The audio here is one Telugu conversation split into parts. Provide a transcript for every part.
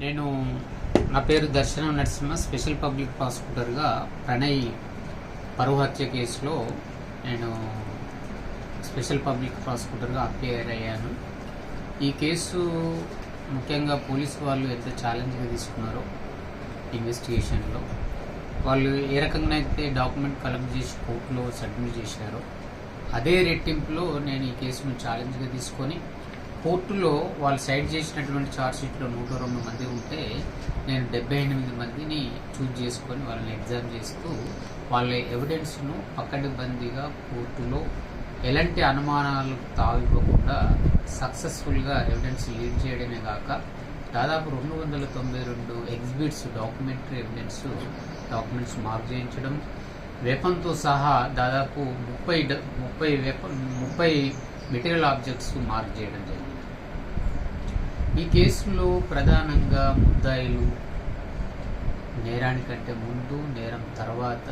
నేను నా పేరు దర్శనం నరసింహ స్పెషల్ పబ్లిక్ ప్రాసిక్యూటర్గా ప్రణయ్ పరువు హత్య కేసులో నేను స్పెషల్ పబ్లిక్ ప్రాసిక్యూటర్గా అపియర్ అయ్యాను. ఈ కేసు ముఖ్యంగా పోలీసు వాళ్ళు ఎంత ఛాలెంజ్గా తీసుకున్నారో ఇన్వెస్టిగేషన్లో. వాళ్ళు ఏ రకంగా అయితే డాక్యుమెంట్ కలెక్ట్ చేసి కోర్టులో సబ్మిట్ చేశారో అదే రెట్టింపులో నేను ఈ కేసును ఛాలెంజ్గా తీసుకొని కోర్టులో వాళ్ళు సైడ్ చేసినటువంటి ఛార్జ్ షీట్లో నూట రెండు మంది ఉంటే నేను డెబ్బై ఎనిమిది మందిని చూజ్ చేసుకొని వాళ్ళని ఎగ్జామ్ చేస్తూ వాళ్ళ ఎవిడెన్స్ను పక్కడబందీగా కోర్టులో ఎలాంటి అనుమానాలకు తావివ్వకుండా సక్సెస్ఫుల్గా ఎవిడెన్స్ లీడ్ చేయడమే కాక దాదాపు రెండు వందల తొంభై రెండు exhibits documentary evidence documents mark చేయించడం వెపన్తో సహా దాదాపు ముప్పై డ- ముప్పై వెపన్ ముప్పై మెటీరియల్ ఆబ్జెక్ట్స్ మార్క్ చేయడం జరిగింది. ఈ కేసులో ప్రధానంగా ముద్దాయిలు నేరానికంటే ముందు నేరం తర్వాత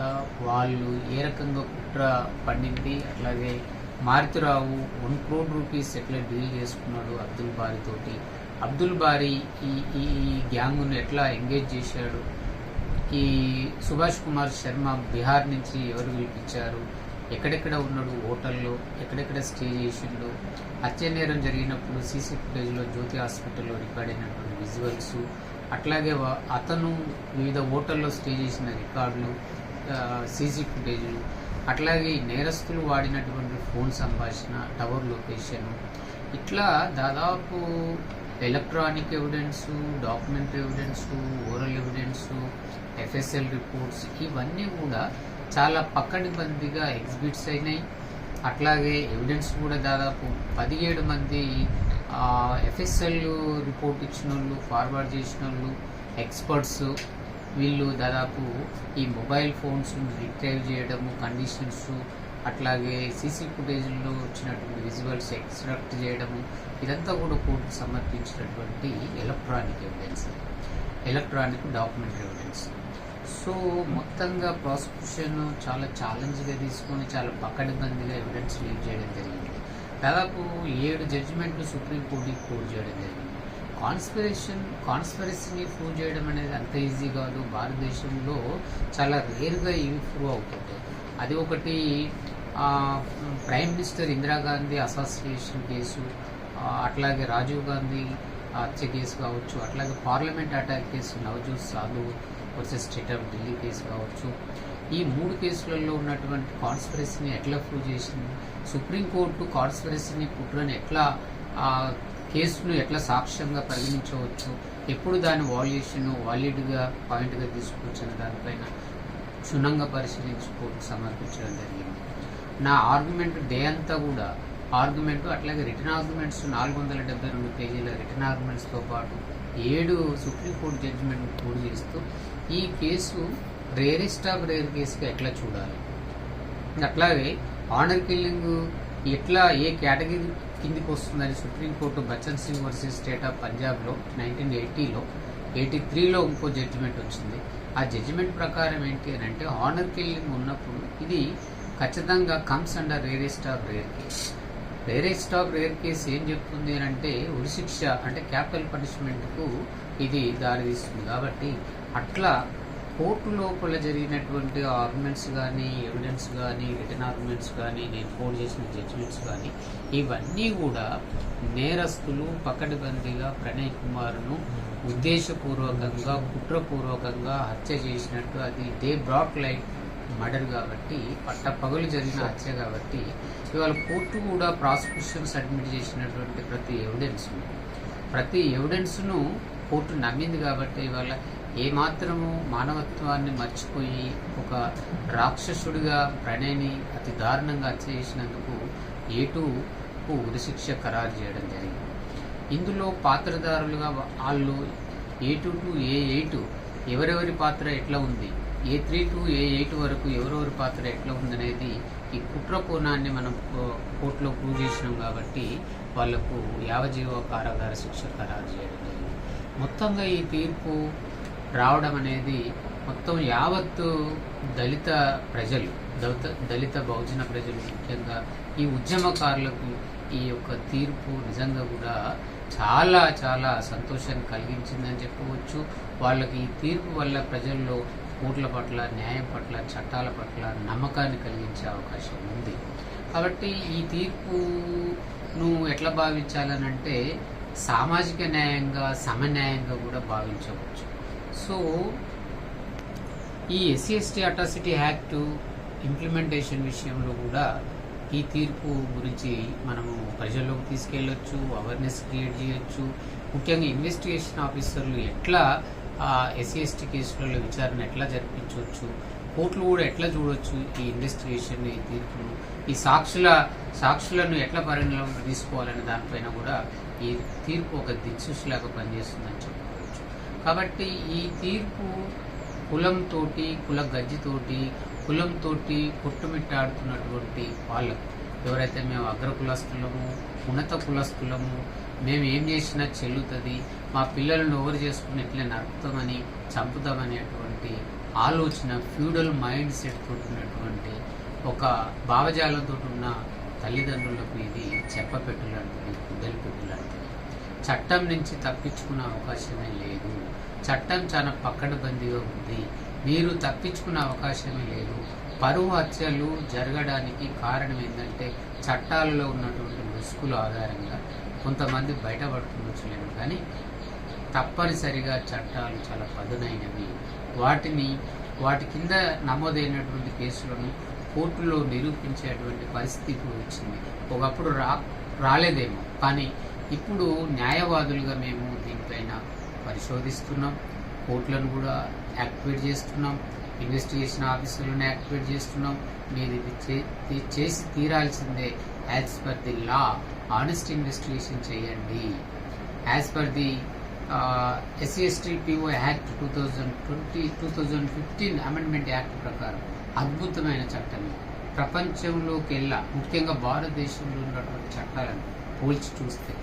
వాళ్ళు ఏ రకంగా కుట్ర పండింది అట్లాగే మారుతిరావు వన్ క్రోడ్ రూపీస్ ఎట్లా డీల్ చేసుకున్నాడు అబ్దుల్ బారీ తోటి? అబ్దుల్ బారి ఈ ఈ ఈ గ్యాంగ్ను ఎట్లా ఎంగేజ్ చేశాడు? ఈ సుభాష్ కుమార్ శర్మ బీహార్ నుంచి ఎవరు పిలిపించారు ఎక్కడెక్కడ ఉన్నాడు హోటల్లో ఎక్కడెక్కడ స్టే చేసిండు. హత్య నేరం జరిగినప్పుడు సీసీ ఫుటేజ్లో జ్యోతి హాస్పిటల్లో రికార్డ్ అయినటువంటి విజువల్స్. అట్లాగే అతను వివిధ హోటల్లో స్టే చేసిన రికార్డులు సీసీ ఫుటేజ్లు. అట్లాగే ఈ నేరస్తులు వాడినటువంటి ఫోన్ సంభాషణ టవర్ లొకేషన్. ఇట్లా దాదాపు electronic evidence documentary evidence oral evidence FSL reports ఇవన్నీ కూడా చాలా పక్కడిబందిగా ఎగ్జిబిట్స్ అయినాయి. అట్లాగే ఎవిడెన్స్ కూడా దాదాపు పదిహేడు మంది ఎఫ్ఎస్ఎల్ రిపోర్ట్ ఇచ్చిన వాళ్ళు ఫార్వర్డ్ చేసిన వాళ్ళు ఎక్స్పర్ట్స్ వీళ్ళు దాదాపు ఈ మొబైల్ ఫోన్స్ రిట్రైవ్ చేయడము కండిషన్స్ అట్లాగే సీసీ ఫుటేజ్లో వచ్చినటువంటి విజువల్స్ ఎక్స్ట్రాక్ట్ చేయడము ఇదంతా కూడా court సమర్పించినటువంటి electronic evidence. Electronic documentary evidence. So మొత్తంగా ప్రాసిక్యూషన్ చాలా ఛాలెంజ్గా తీసుకొని చాలా పక్కడిబందిగా ఎవిడెన్స్ లీడ్ చేయడం జరిగింది. దాదాపు ఏడు జడ్జిమెంట్లు సుప్రీంకోర్టుకి ప్రూవ్ చేయడం జరిగింది. కాన్స్పిరేషన్ కాన్స్పిరసీని ప్రూవ్ చేయడం అనేది అంత ఈజీ కాదు. భారతదేశంలో చాలా రేర్గా ఇవి ప్రూవ్ అవుతుంటాయి. అది ఒకటి prime minister Indira Gandhi association case అట్లాగే రాజీవ్ గాంధీ హత్య కేసు కావచ్చు అట్లాగే parliament attack case Navjot Sadhu versus state of Delhi case కావచ్చు. ఈ మూడు కేసులలో ఉన్నటువంటి కాన్స్పిరసీని ఎట్లా ప్రూవ్ చేసింది? సుప్రీంకోర్టు కాన్స్పిరసీని కుట్రని ఎట్లా ఆ కేసును ఎట్లా సాక్ష్యంగా పరిగణించవచ్చు? ఎప్పుడు దాని వాల్యుయేషన్ వాలిడ్గా పాయింట్గా తీసుకోవచ్చు అనే దానిపైన క్షుణ్ణంగా పరిశీలించుకోవడం సమర్పించడం జరిగింది. నా ఆర్గ్యుమెంట్ డే అంతా కూడా ఆర్గ్యుమెంట్ అట్లాగే రిటర్న్ ఆర్గ్యుమెంట్స్ నాలుగు వందల డెబ్బై రెండు పేజీల రిటర్న్ ఆర్గ్యుమెంట్స్తో పాటు ఏడు సుప్రీంకోర్టు జడ్జిమెంట్ పూర్తి చేస్తూ ఈ కేసు రేరెస్ట్ ఆఫ్ రేర్ కేసుగా ఎట్లా చూడాలి? అట్లాగే ఆనర్ కిల్లింగ్ ఎట్లా ఏ కేటగిరీ కిందికి వస్తుందని supreme court Bachan Singh versus state of పంజాబ్లో నైన్టీన్ ఎయిటీలో ఎయిటీ త్రీలో ఇంకో జడ్జిమెంట్ వచ్చింది. ఆ జడ్జిమెంట్ ప్రకారం ఏంటి అని అంటే ఆనర్ కిల్లింగ్ ఉన్నప్పుడు ఇది ఖచ్చితంగా comes under rarest of rare case. Direct of rare case ఏం చెప్తుంది అని అంటే ఉరిశిక్ష అంటే క్యాపిటల్ పనిష్మెంట్కు ఇది దారితీస్తుంది. కాబట్టి అట్లా కోర్టు లోపల జరిగినటువంటి ఆర్గ్యుమెంట్స్ కానీ ఎవిడెన్స్ కానీ రిటర్న్ ఆర్గ్యుమెంట్స్ కానీ నేను కోడ్ చేసిన జడ్జిమెంట్స్ కానీ ఇవన్నీ కూడా నేరస్తులు పకడ్బందీగా ప్రణయ్ కుమార్ను ఉద్దేశపూర్వకంగా కుట్రపూర్వకంగా హత్య చేసినట్టు అది దే బ్రాక్ లైట్ మర్డర్ కాబట్టి పట్ట పగలు జరిగిన హత్య కాబట్టి ఇవాళ కోర్టు కూడా ప్రాసిక్యూషన్ సబ్మిట్ చేసినటువంటి ప్రతి ఎవిడెన్స్ను ప్రతి ఎవిడెన్స్ను కోర్టు నమ్మింది కాబట్టి ఇవాళ ఏమాత్రము మానవత్వాన్ని మర్చిపోయి ఒక రాక్షసుడిగా ప్రణయని అతి దారుణంగా హత్య చేసినందుకు ఏటూకు ఉరిశిక్ష ఖరారు చేయడం జరిగింది. ఇందులో పాత్రదారులుగా వాళ్ళు A two to A eight ఎవరెవరి పాత్ర ఎట్లా ఉంది? A three to A eight వరకు ఎవరెవరి పాత్ర ఎట్లా ఉందనేది ఈ కుట్ర కోణాన్ని మనం కో- కోర్టులో ప్రూవ్ చేసినాం కాబట్టి వాళ్ళకు యావజీవ కారాగార శిక్ష ఖరారు చేయడం జరిగింది. మొత్తంగా ఈ తీర్పు రావడం అనేది మొత్తం యావత్తు దళిత ప్రజలు దళిత దళిత బహుజన ప్రజలు ముఖ్యంగా ఈ ఉద్యమకారులకు ఈ యొక్క తీర్పు నిజంగా కూడా చాలా చాలా సంతోషాన్ని కలిగించిందని చెప్పవచ్చు. వాళ్ళకి ఈ తీర్పు వల్ల ప్రజల్లో కోట్ల పట్ల న్యాయం పట్ల చట్టాల పట్ల నమ్మకాన్ని కలిగించే అవకాశం ఉంది. కాబట్టి ఈ తీర్పును ఎట్లా భావించాలని అంటే సామాజిక న్యాయంగా సమన్యాయంగా కూడా భావించవచ్చు. సో ఈ SC ST atrocity act implementation విషయంలో కూడా ఈ తీర్పు గురించి మనము ప్రజల్లోకి తీసుకెళ్ళొచ్చు అవేర్నెస్ క్రియేట్ చేయొచ్చు. ముఖ్యంగా ఇన్వెస్టిగేషన్ ఆఫీసర్లు ఎట్లా ఎస్సీ ఎస్టీ కేసులలో విచారణ ఎట్లా జరిపించవచ్చు? కోర్టులు కూడా ఎట్లా చూడొచ్చు ఈ ఇన్వెస్టిగేషన్ ఈ తీర్పును? ఈ సాక్షుల సాక్షులను ఎట్లా పరిగణలోకి తీసుకోవాలనే దానిపైన కూడా ఈ తీర్పు ఒక దిక్సూచిలాగా పనిచేస్తుందని చెప్పుకోవచ్చు. కాబట్టి ఈ తీర్పు కులంతోటి కుల గజ్జితోటి కులంతోటి కొట్టుమిట్టాడుతున్నటువంటి వాళ్ళకు ఎవరైతే మేము అగ్ర కులస్తులము ఉన్నత కులస్తులము మేము ఏం చేసినా చెల్లుతుంది మా పిల్లలను ఓవర్ చేసుకుని ఎట్లా నరుకుతామని చంపుతామనేటువంటి ఆలోచన ఫ్యూడల్ మైండ్ సెట్ తోటి ఉన్నటువంటి ఒక భావజాలంతో ఉన్న తల్లిదండ్రులకు ఇది చెప్పపెట్టు లాంటిది కుద్దలు పెట్టు చట్టం నుంచి తప్పించుకునే అవకాశమే లేదు. చట్టం చాలా పక్కడబందీగా ఉంది. మీరు తప్పించుకునే అవకాశమే లేదు. పరువు హత్యలు జరగడానికి కారణం ఏంటంటే చట్టాలలో ఉన్నటువంటి రిస్కుల ఆధారంగా కొంతమంది బయటపడుతుండొచ్చులేము కానీ తప్పనిసరిగా చట్టాలు చాలా పదునైనవి. వాటిని వాటి కింద నమోదైనటువంటి కేసులను కోర్టులో నిరూపించేటువంటి పరిస్థితి వచ్చింది. ఒకప్పుడు రా రాలేదేమో. కానీ ఇప్పుడు న్యాయవాదులుగా మేము దీనిపైన పరిశోధిస్తున్నాం. కోర్టులను కూడా యాక్టివేట్ చేస్తున్నాం. ఇన్వెస్టిగేషన్ ఆఫీసర్లను యాక్టివేట్ చేస్తున్నాం. మీరు ఇది చే- ఇది చేసి తీరాల్సిందే. As per the law honest investigation చేయండి. As per the SC ST PO act two thousand twenty two thousand fifteen amendment act ప్రకారం అద్భుతమైన చట్టం ఇది. ప్రపంచంలోకి వెళ్ళా. ముఖ్యంగా భారతదేశంలో ఉన్నటువంటి చట్టాలను పోల్చి చూస్తే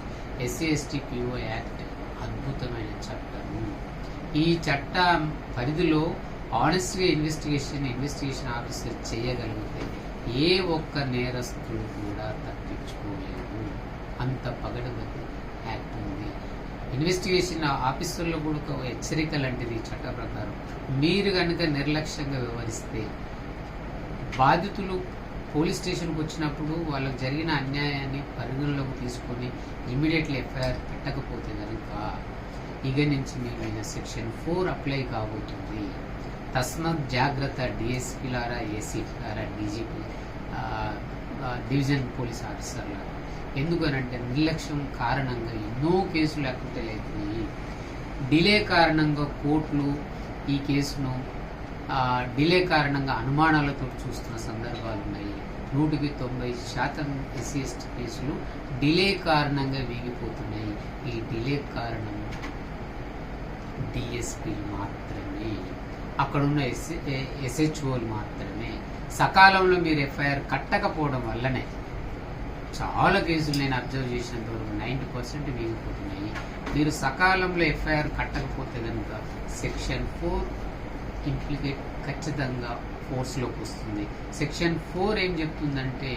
ఎస్సీ ఎస్టీ పిఓ యాక్ట్ అద్భుతమైన చట్టము. ఈ చట్టం పరిధిలో ఆనెస్ట్గా ఇన్వెస్టిగేషన్ ఇన్వెస్టిగేషన్ ఆఫీసర్ చేయగలిగితే ఏ ఒక్క నేరస్తుడు కూడా తప్పించుకోలేదు. అంత పగడబద్ది యాక్ట్ ఉంది. ఇన్వెస్టిగేషన్ ఆఫీసర్లో కూడా ఒక హెచ్చరిక లాంటిది చట్ట ప్రకారం. మీరు కనుక నిర్లక్ష్యంగా వ్యవహరిస్తే బాధితులు పోలీస్ స్టేషన్కి వచ్చినప్పుడు వాళ్ళకు జరిగిన అన్యాయాన్ని పరిగణలోకి తీసుకొని ఇమీడియట్లీ ఎఫ్ఐఆర్ పెట్టకపోతే కనుక ఇక నుంచి మీ మీద సెక్షన్ ఫోర్ అప్లై కాబోతుంది. తస్మాత్ జాగ్రత్త డిఎస్పీలారా ఏసీపీలారా డీజీపీ డివిజన్ పోలీస్ ఆఫీసర్లారా ఎందుకనంటే నిర్లక్ష్యం కారణంగా ఎన్నో కేసులు లేకుండా అవుతున్నాయి డిలే కారణంగా కోర్టులు ఈ కేసును డిలే కారణంగా అనుమానాలతో చూస్తున్న సందర్భాలు ఉన్నాయి. నూటికి తొంభై శాతం ఎస్సీ ఎస్టీ కేసులు డిలే కారణంగా వీగిపోతున్నాయి. ఈ డిలే కారణం డిఎస్పీ మాత్రమే. అక్కడున్న ఎస్ ఎస్హెచ్ఓలు మాత్రమే. సకాలంలో మీరు ఎఫ్ఐఆర్ కట్టకపోవడం వల్లనే చాలా కేసులు నేను అబ్జర్వ్ చేసినంత వరకు నైంటీ పర్సెంట్ వీగిపోతున్నాయి. మీరు సకాలంలో ఎఫ్ఐఆర్ కట్టకపోతే కనుక సెక్షన్ ఫోర్ ఇంప్లికేట్ ఖచ్చితంగా ఫోర్స్లోకి వస్తుంది. సెక్షన్ ఫోర్ ఏం చెప్తుందంటే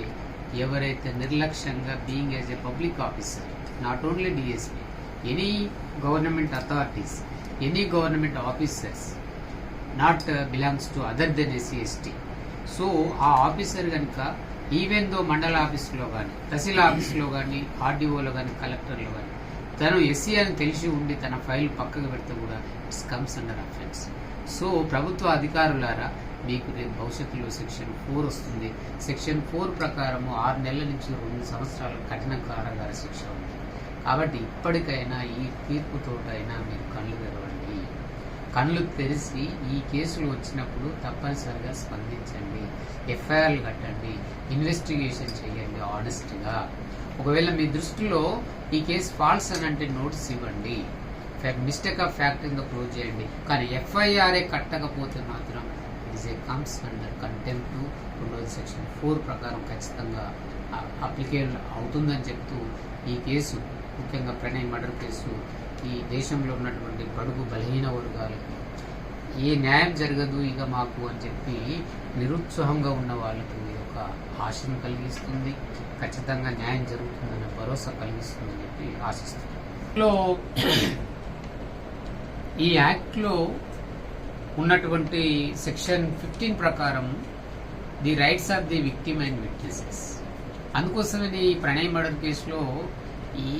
ఎవరైతే నిర్లక్ష్యంగా being as a public officer not only DSP any government authorities any government officers not belongs to other then SC ST so ఆ ఆఫీసర్ కనుక ఈవెన్ దో మండల ఆఫీసులో కానీ తహసీల్ ఆఫీసులో కానీ ఆర్డీఓలో కానీ కలెక్టర్లో కానీ తను ఎస్సీ అని తెలిసి ఉండి తన ఫైల్ పక్కకు పెడితే కూడా it's comes under offence. So ప్రభుత్వ అధికారులారా మీకు రేపు భవిష్యత్తులో సెక్షన్ ఫోర్ వస్తుంది. సెక్షన్ ఫోర్ ప్రకారము ఆరు నెలల నుంచి రెండు సంవత్సరాల కఠిన కారాగార శిక్ష ఉంది. కాబట్టి ఇప్పటికైనా ఈ తీర్పుతోటైనా మీరు కళ్ళు తెరవండి. కళ్ళు తెరిచి ఈ కేసులు వచ్చినప్పుడు తప్పనిసరిగా స్పందించండి. ఎఫ్ఐఆర్లు కట్టండి. ఇన్వెస్టిగేషన్ చేయండి ఆనెస్ట్గా. ఒకవేళ మీ దృష్టిలో ఈ కేసు ఫాల్స్ అని అంటే నోటీస్ ఇవ్వండి. మిస్టేక్ ఆఫ్ ఫ్యాక్ట్ కింద క్లోజ్ చేయండి. కానీ ఎఫ్ఐఆర్ఏ కట్టకపోతే మాత్రం it a comes under contempt రెండోది సెక్షన్ ఫోర్ ప్రకారం ఖచ్చితంగా అప్లికేషన్ అవుతుందని చెప్తూ ఈ కేసు ముఖ్యంగా ప్రణయ్ మర్డర్ కేసు ఈ దేశంలో ఉన్నటువంటి బడుగు బలహీన వర్గాలకి ఏ న్యాయం జరగదు ఇక మాకు అని చెప్పి నిరుత్సాహంగా ఉన్న వాళ్ళకు ఇది ఒక ఆశను కలిగిస్తుంది ఖచ్చితంగా న్యాయం జరుగుతుందన్న భరోసా కలిగిస్తుందని చెప్పి ఆశిస్తున్నాను ఈ యాక్ట్లో ఉన్నటువంటి సెక్షన్ ఫిఫ్టీన్ ప్రకారం the rights of the victim and witnesses. అందుకోసమని ఈ ప్రణయ్ మర్డర్ కేసులో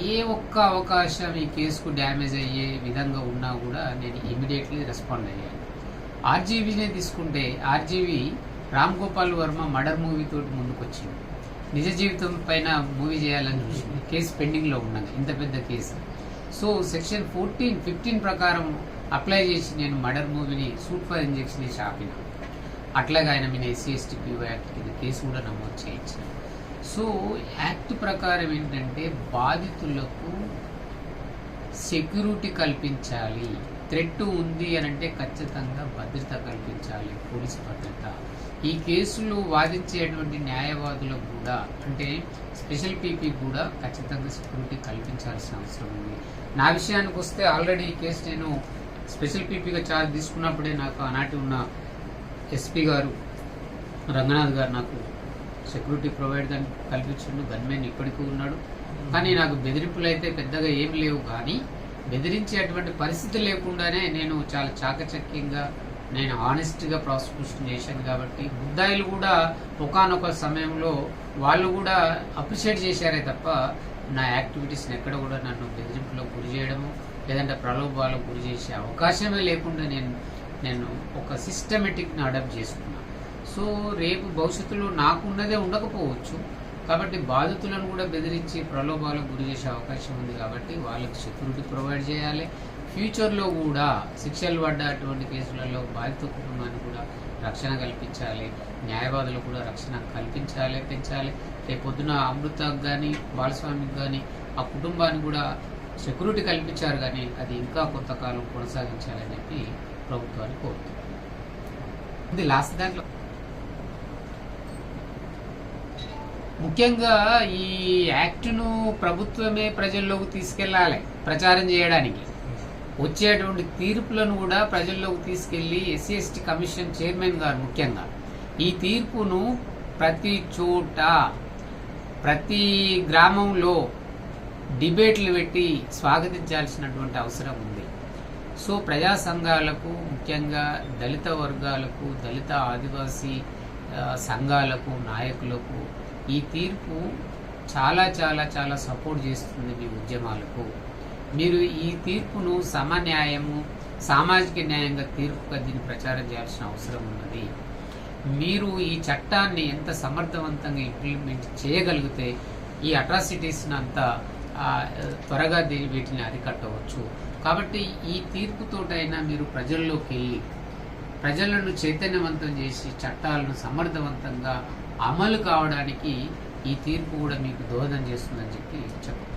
ఏ ఒక్క అవకాశం ఈ కేసుకు డ్యామేజ్ అయ్యే విధంగా ఉన్నా కూడా నేను ఇమీడియట్లీ రెస్పాండ్ అయ్యాను ఆర్జీవీనే తీసుకుంటే RGV Ram Gopal Varma murder movie తోటి ముందుకొచ్చింది. నిజ జీవితం పైన మూవీ చేయాలని చూసింది. కేసు పెండింగ్లో ఉన్నది. ఇంత పెద్ద case. So section fourteen fifteen ప్రకారం అప్లై చేసి నేను మర్డర్ మూవీని సూట్ ఫర్ ఇంజెక్షన్ చేసి ఆపిన. అట్లాగే ఆయన మీద ఎస్సీ ఎస్టీ పీఓ యాక్ట్ కింద కేసు కూడా నమోదు చేయించాను సో యాక్ట్ ప్రకారం ఏంటంటే బాధితులకు సెక్యూరిటీ కల్పించాలి. థ్రెట్ ఉంది అని అంటే ఖచ్చితంగా భద్రత కల్పించాలి. పోలీస్ భద్రత. ఈ కేసులు వాదించేటువంటి న్యాయవాదులకు కూడా అంటే స్పెషల్ పీపీ కూడా ఖచ్చితంగా సెక్యూరిటీ కల్పించాల్సిన అవసరం ఉంది. నా విషయానికి వస్తే ఆల్రెడీ ఈ కేసు నేను స్పెషల్ పీపీగా చార్జ్ తీసుకున్నప్పుడే నాకు ఆనాటి ఉన్న ఎస్పీ గారు రంగనాథ్ గారు నాకు సెక్యూరిటీ ప్రొవైడ్ దాన్ని కల్పించిండు గన్మెన్ ఇప్పటికీ ఉన్నాడు. కానీ నాకు బెదిరింపులు అయితే పెద్దగా ఏం లేవు. కానీ బెదిరించేటువంటి పరిస్థితి లేకుండానే నేను చాలా చాకచక్యంగా నేను ఆనెస్ట్గా ప్రాసిక్యూషన్ చేశాను కాబట్టి ముద్దాయిలు కూడా ఒకానొక సమయంలో వాళ్ళు కూడా అప్రిషియేట్ చేశారే తప్ప నా యాక్టివిటీస్ని ఎక్కడ కూడా నన్ను బెదిరింపులకు గురి చేయడము లేదంటే ప్రలోభాలకు గురి చేసే అవకాశమే లేకుండా నేను నేను ఒక సిస్టమేటిక్ని అడాప్ట్ చేసుకున్నాను. సో రేపు భవిష్యత్తులో నాకున్నదే ఉండకపోవచ్చు. కాబట్టి బాధితులను కూడా బెదిరించి ప్రలోభాలకు గురి చేసే అవకాశం ఉంది కాబట్టి వాళ్ళకి సెక్యూరిటీ ప్రొవైడ్ చేయాలి. ఫ్యూచర్లో కూడా శిక్షలు పడ్డ అటువంటి కేసులలో బాధిత కుటుంబానికి కూడా రక్షణ కల్పించాలి. న్యాయవాదులకు కూడా రక్షణ కల్పించాలి పెంచాలి రేపు పొద్దున అమృతకు కానీ బాలస్వామికి కానీ ఆ కుటుంబానికి కూడా సెక్యూరిటీ కల్పించారు కానీ అది ఇంకా కొంతకాలం కొనసాగించాలని చెప్పి ప్రభుత్వాన్ని కోరుతుంది ఇది లాస్ట్ దాంట్లో. ముఖ్యంగా ఈ యాక్ట్ను ప్రభుత్వమే ప్రజల్లోకి తీసుకెళ్ళాలి ప్రచారం చేయడానికి. వచ్చేటువంటి తీర్పులను కూడా ప్రజల్లోకి తీసుకెళ్ళి ఎస్సీ ఎస్టీ కమిషన్ చైర్మన్ గారు ముఖ్యంగా ఈ తీర్పును ప్రతి చోట ప్రతి గ్రామంలో డిబేట్లు పెట్టి స్వాగతించాల్సినటువంటి అవసరం ఉంది. సో ప్రజా సంఘాలకు ముఖ్యంగా దళిత వర్గాలకు దళిత ఆదివాసీ సంఘాలకు నాయకులకు ఈ తీర్పు చాలా చాలా చాలా సపోర్ట్ చేస్తుంది మీ ఉద్యమాలకు. మీరు ఈ తీర్పును సమన్యాయము సామాజిక న్యాయంగా తీర్పుగా దీన్ని ప్రచారం చేయాల్సిన అవసరం ఉన్నది. మీరు ఈ చట్టాన్ని ఎంత సమర్థవంతంగా ఇంప్లిమెంట్ చేయగలిగితే ఈ అట్రాసిటీస్ని అంత త్వరగా దీని వీటిని అరికట్టవచ్చు. కాబట్టి ఈ తీర్పుతోటైనా మీరు ప్రజల్లోకి వెళ్ళి ప్రజలను చైతన్యవంతం చేసి చట్టాలను సమర్థవంతంగా అమలు కావడానికి ఈ తీర్పు కూడా మీకు దోహదం చేస్తుందని చెప్పి చెప్పు